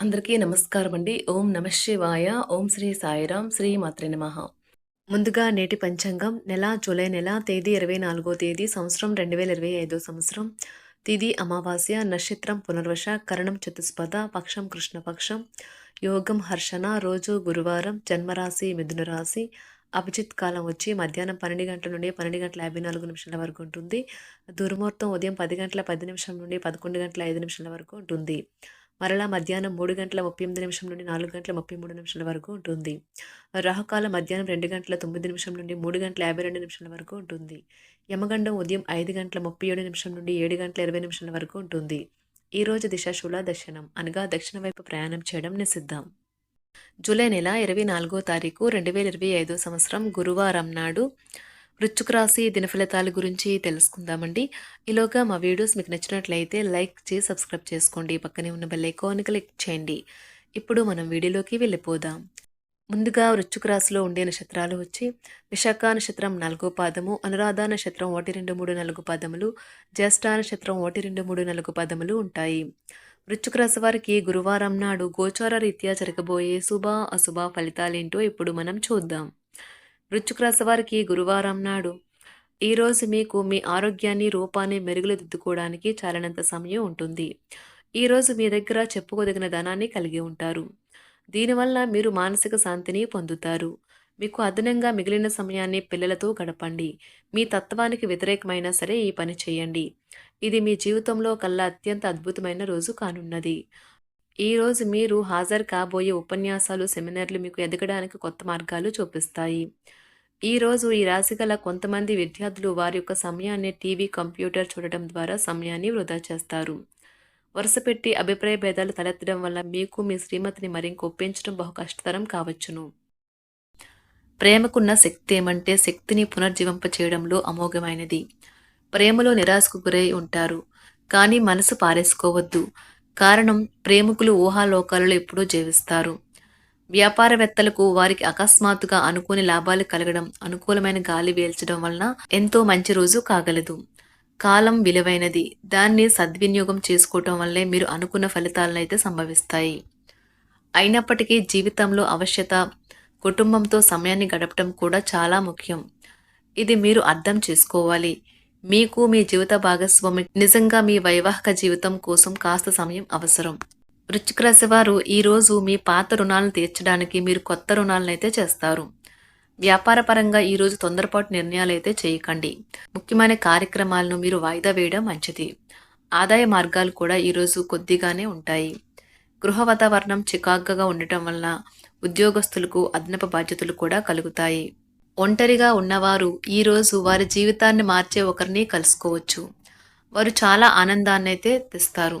అందరికీ నమస్కారం అండి. ఓం నమ శివాయ. ఓం శ్రీ సాయిరాం. శ్రీ మాత్రే నమ. ముందుగా నేటి పంచాంగం. నెల జూలై నెల తేదీ ఇరవై నాలుగో తేదీ సంవత్సరం రెండు వేల ఇరవై ఐదో సంవత్సరం. తిది అమావాస్య నక్షత్రం పునర్వశ కరణం చతుస్పద పక్షం కృష్ణపక్షం యోగం హర్షణ రోజు గురువారం జన్మరాశి మిథున రాశి. అభిజిత్ కాలం వచ్చి మధ్యాహ్నం పన్నెండు గంటల నుండి పన్నెండు గంటల యాభై నాలుగు నిమిషాల వరకు ఉంటుంది. దుర్ముహూర్తం ఉదయం పది గంటల పది నిమిషం నుండి పదకొండు గంటల ఐదు నిమిషాల వరకు ఉంటుంది. మరలా మధ్యాహ్నం మూడు గంటల ముప్పై ఎనిమిది నిమిషం నుండి నాలుగు గంటల ముప్పై మూడు నిమిషాల వరకు ఉంటుంది. రాహుకాల మధ్యాహ్నం రెండు గంటల తొమ్మిది నిమిషం నుండి మూడు గంటల యాభై రెండు నిమిషాల వరకు ఉంటుంది. యమగండం ఉదయం ఐదు గంటల ముప్పై ఏడు నిమిషం నుండి ఏడు గంటల ఇరవై నిమిషాల వరకు ఉంటుంది. ఈ రోజు దిశాశూల దర్శనం. అనగా దక్షిణ వైపు ప్రయాణం చేయడం నిషిద్ధం. జూలై నెల ఇరవై నాలుగో తారీఖు రెండు వేల ఇరవై ఐదో సంవత్సరం గురువారం నాడు వృశ్చిక రాశి దినఫలితాల గురించి తెలుసుకుందామండి. ఈలోగా మా వీడియోస్ మీకు నచ్చినట్లయితే లైక్ చేసి సబ్స్క్రైబ్ చేసుకోండి. పక్కనే ఉన్న బెల్ ఐకాన్ క్లిక్ చేయండి. ఇప్పుడు మనం వీడియోలోకి వెళ్ళిపోదాం. ముందుగా వృశ్చిక రాశిలో ఉండే నక్షత్రాలు వచ్చి విశాఖ నక్షత్రం నాలుగో పాదము అనురాధ నక్షత్రం ఒకటి రెండు మూడు నాలుగు పాదములు జ్యేష్ఠ నక్షత్రం ఒకటి రెండు మూడు నాలుగు పాదములు ఉంటాయి. వృశ్చిక రాశి వారికి గురువారం నాడు గోచార రీత్యా జరగబోయే శుభ అశుభ ఫలితాలేంటో ఇప్పుడు మనం చూద్దాం. వృశ్చిక వారికి గురువారం నాడు. ఈరోజు మీకు మీ ఆరోగ్యాన్ని రూపాన్ని మెరుగులుదిద్దుకోవడానికి చాలినంత సమయం ఉంటుంది. ఈరోజు మీ దగ్గర చెప్పుకోదగిన ధనాన్ని కలిగి ఉంటారు. దీనివల్ల మీరు మానసిక శాంతిని పొందుతారు. మీకు అదనంగా మిగిలిన సమయాన్ని పిల్లలతో గడపండి. మీ తత్వానికి వ్యతిరేకమైనా సరే ఈ పని చేయండి. ఇది మీ జీవితంలో కల్లా అత్యంత అద్భుతమైన రోజు కానున్నది. ఈ రోజు మీరు హాజరు కాబోయే ఉపన్యాసాలు సెమినార్లు మీకు ఎదగడానికి కొత్త మార్గాలు చూపిస్తాయి. ఈరోజు ఈ రాశి గల కొంతమంది విద్యార్థులు వారి యొక్క సమయాన్ని టీవీ కంప్యూటర్ చూడటం ద్వారా సమయాన్ని వృధా చేస్తారు. వరుసపెట్టి అభిప్రాయ భేదాలు తలెత్తడం వల్ల మీకు మీ శ్రీమతిని మరింక ఒప్పించడం బహు కష్టతరం కావచ్చును. ప్రేమకున్న శక్తి ఏమంటే శక్తిని పునర్జీవింప చేయడంలో అమోఘమైనది. ప్రేమలో నిరాశకు గురై ఉంటారు. కానీ మనసు పారేసుకోవద్దు. కారణం ప్రేమికులు ఊహాలోకాలలో ఎప్పుడూ జీవిస్తారు. వ్యాపారవేత్తలకు వారికి అకస్మాత్తుగా అనుకోని లాభాలు కలగడం అనుకూలమైన గాలి వేల్చడం వలన ఎంతో మంచి రోజు కాగలదు. కాలం విలువైనది. దాన్ని సద్వినియోగం చేసుకోవటం వల్లే మీరు అనుకున్న ఫలితాలనైతే సంభవిస్తాయి. అయినప్పటికీ జీవితంలో అవశ్యత కుటుంబంతో సమయాన్ని గడపటం కూడా చాలా ముఖ్యం. ఇది మీరు అర్థం చేసుకోవాలి. మీకు మీ జీవిత భాగస్వామి నిజంగా మీ వైవాహిక జీవితం కోసం కాస్త సమయం అవసరం. వృశ్చిక రాశి వారు ఈరోజు మీ పాత రుణాలను తీర్చడానికి మీరు కొత్త రుణాలను అయితే చేస్తారు. వ్యాపారపరంగా ఈరోజు తొందరపాటు నిర్ణయాలు అయితే చేయకండి. ముఖ్యమైన కార్యక్రమాలను మీరు వాయిదా వేయడం మంచిది. ఆదాయ మార్గాలు కూడా ఈరోజు కొద్దిగానే ఉంటాయి. గృహ వాతావరణం చికాగ్గా ఉండటం వలన ఉద్యోగస్తులకు అదనపు బాధ్యతలు కూడా కలుగుతాయి. ఒంటరిగా ఉన్నవారు ఈరోజు వారి జీవితాన్ని మార్చే ఒకరిని కలుసుకోవచ్చు. వారు చాలా ఆనందాన్ని అయితే తెస్తారు.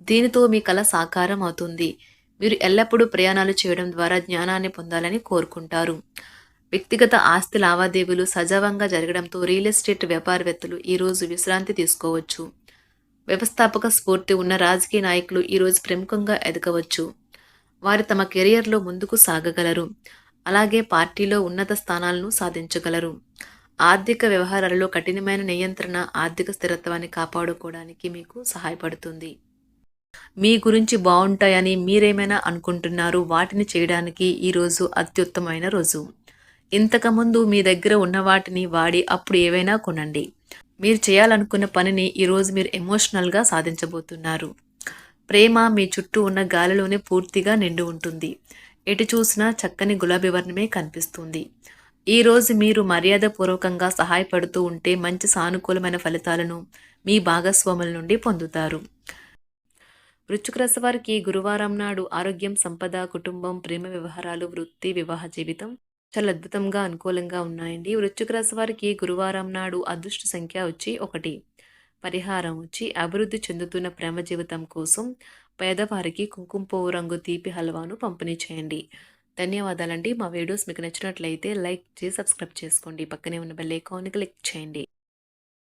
దీనితో మీ కళ సాకారం అవుతుంది. మీరు ఎల్లప్పుడూ ప్రయాణాలు చేయడం ద్వారా జ్ఞానాన్ని పొందాలని కోరుకుంటారు. వ్యక్తిగత ఆస్తి లావాదేవీలు సజావంగా జరగడంతో రియల్ ఎస్టేట్ వ్యాపారవేత్తలు ఈరోజు విశ్రాంతి తీసుకోవచ్చు. వ్యవస్థాపక స్ఫూర్తి ఉన్న రాజకీయ నాయకులు ఈరోజు ప్రముఖంగా ఎదగవచ్చు. వారు తమ కెరియర్లో ముందుకు సాగగలరు. అలాగే పార్టీలో ఉన్నత స్థానాలను సాధించగలరు. ఆర్థిక వ్యవహారాలలో కఠినమైన నియంత్రణ ఆర్థిక స్థిరత్వాన్ని కాపాడుకోవడానికి మీకు సహాయపడుతుంది. మీ గురించి బాగుంటాయని మీరేమైనా అనుకుంటున్నారు? వాటిని చేయడానికి ఈరోజు అత్యుత్తమైన రోజు. ఇంతకుముందు మీ దగ్గర ఉన్న వాటిని వాడి అప్పుడు ఏవైనా కొనండి. మీరు చేయాలనుకున్న పనిని ఈరోజు మీరు ఎమోషనల్గా సాధించబోతున్నారు. ప్రేమ మీ చుట్టూ ఉన్న గాలిలోనే పూర్తిగా నిండి ఉంటుంది. ఎటు చూసినా చక్కని గులాబీ వర్ణమే కనిపిస్తుంది. ఈరోజు మీరు మర్యాదపూర్వకంగా సహాయపడుతూ ఉంటే మంచి సానుకూలమైన ఫలితాలను మీ భాగస్వాముల నుండి పొందుతారు. వృశ్చిక రాశి వారికి గురువారం నాడు ఆరోగ్యం సంపద కుటుంబం ప్రేమ వ్యవహారాలు వృత్తి వివాహ జీవితం చాలా అద్భుతంగా అనుకూలంగా ఉన్నాయండి. వృశ్చిక రాశి వారికి గురువారం నాడు అదృష్ట సంఖ్య వచ్చి ఒకటి. పరిహారం వచ్చి అభివృద్ధి చెందుతున్న ప్రేమ జీవితం కోసం పేదవారికి కుంకుమ పువ్వు రంగు తీపి హల్వాను పంపిణీ చేయండి. ధన్యవాదాలండి. మా వీడియోస్ మీకు నచ్చినట్లయితే లైక్ చేసి సబ్స్క్రైబ్ చేసుకోండి. పక్కనే ఉన్న బెల్ ఐకాన్ని క్లిక్ చేయండి.